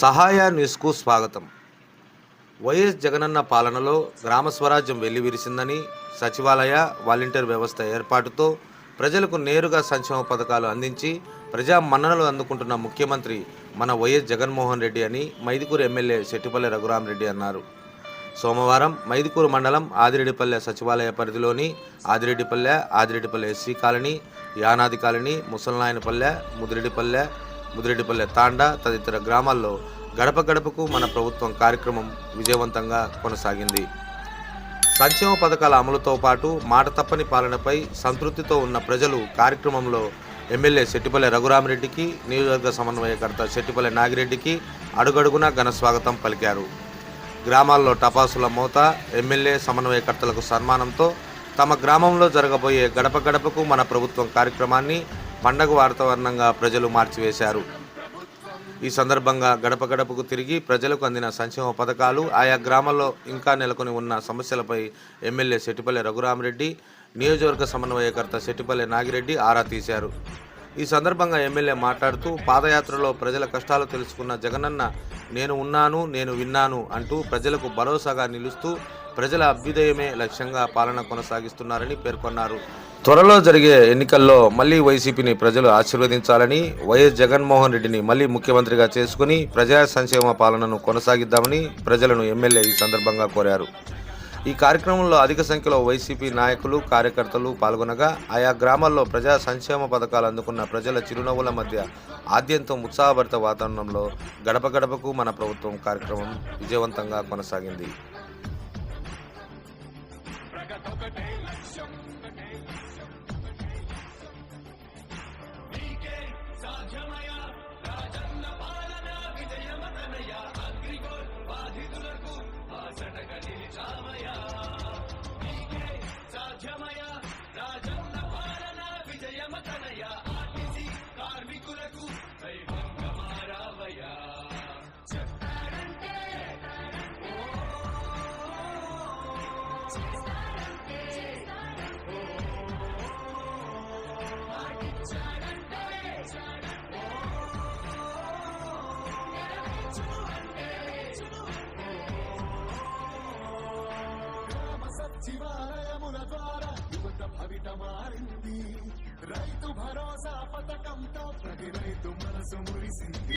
సహాయ న్యూస్కు స్వాగతం. వైఎస్ జగనన్న పాలనలో గ్రామ స్వరాజ్యం వెల్లివిరిసిందని సచివాలయ వాలంటీర్ వ్యవస్థ ఏర్పాటుతో ప్రజలకు నేరుగా సంక్షేమ పథకాలు అందించి ప్రజా మన్ననలు అందుకుంటున్న ముఖ్యమంత్రి మన వైఎస్ జగన్మోహన్ రెడ్డి అని మైదుకూరు ఎమ్మెల్యే శెట్టిపల్లి రఘురామరెడ్డి అన్నారు. సోమవారం మైదుకూరు మండలం ఆదిరెడ్డిపల్లె సచివాలయ పరిధిలోని Adireddipalle Adireddipalle SC colony Yanadi colony Musalanayanapalle Mudireddipalle Mudireddipalle తాండా తదితర గ్రామాల్లో గడప గడపకు మన ప్రభుత్వం కార్యక్రమం విజయవంతంగా కొనసాగింది. సంక్షేమ పథకాల అమలుతో పాటు మాట తప్పని పాలనపై సంతృప్తితో ఉన్న ప్రజలు కార్యక్రమంలో ఎమ్మెల్యే శెట్టిపల్లె రఘురామరెడ్డికి నియోజకవర్గ సమన్వయకర్త శెట్టిపల్లె నాగిరెడ్డికి అడుగడుగునా ఘన స్వాగతం పలికారు. గ్రామాల్లో టపాసుల మోత ఎమ్మెల్యే సమన్వయకర్తలకు సన్మానంతో తమ గ్రామంలో జరగబోయే గడప గడపకు మన ప్రభుత్వం కార్యక్రమాన్ని పండగ వాతావరణంగా ప్రజలు మార్చివేశారు. ఈ సందర్భంగా గడప గడపకు తిరిగి ప్రజలకు అందిన సంక్షేమ పథకాలు ఆయా గ్రామాల్లో ఇంకా నెలకొని ఉన్న సమస్యలపై ఎమ్మెల్యే శెట్టిపల్లె రఘురామరెడ్డి నియోజకవర్గ సమన్వయకర్త శెట్టిపల్లె నాగిరెడ్డి ఆరా తీశారు. ఈ సందర్భంగా ఎమ్మెల్యే మాట్లాడుతూ పాదయాత్రలో ప్రజల కష్టాలు తెలుసుకున్న జగనన్న నేను ఉన్నాను నేను విన్నాను అంటూ ప్రజలకు భరోసాగా నిలుస్తూ ప్రజల అభ్యుదయమే లక్ష్యంగా పాలన కొనసాగిస్తున్నారని పేర్కొన్నారు. త్వరలో జరిగే ఎన్నికల్లో మళ్ళీ వైసీపీని ప్రజలు ఆశీర్వదించాలని వైఎస్ జగన్మోహన్ రెడ్డిని మళ్ళీ ముఖ్యమంత్రిగా చేసుకుని ప్రజా సంక్షేమ పాలనను కొనసాగిద్దామని ప్రజలను ఎమ్మెల్యే ఈ సందర్భంగా కోరారు. ఈ కార్యక్రమంలో అధిక సంఖ్యలో వైసీపీ నాయకులు కార్యకర్తలు పాల్గొనగా ఆయా గ్రామాల్లో ప్రజా సంక్షేమ పథకాలు అందుకున్న ప్రజల చిరునవ్వుల మధ్య ఆద్యంతం ఉత్సాహభరిత వాతావరణంలో గడప గడపకు మన ప్రభుత్వం కార్యక్రమం విజయవంతంగా కొనసాగింది. Yeah. మారింది. రైతు భరోసా పథకంతో ప్రతి రైతు మనసు మురిసింది.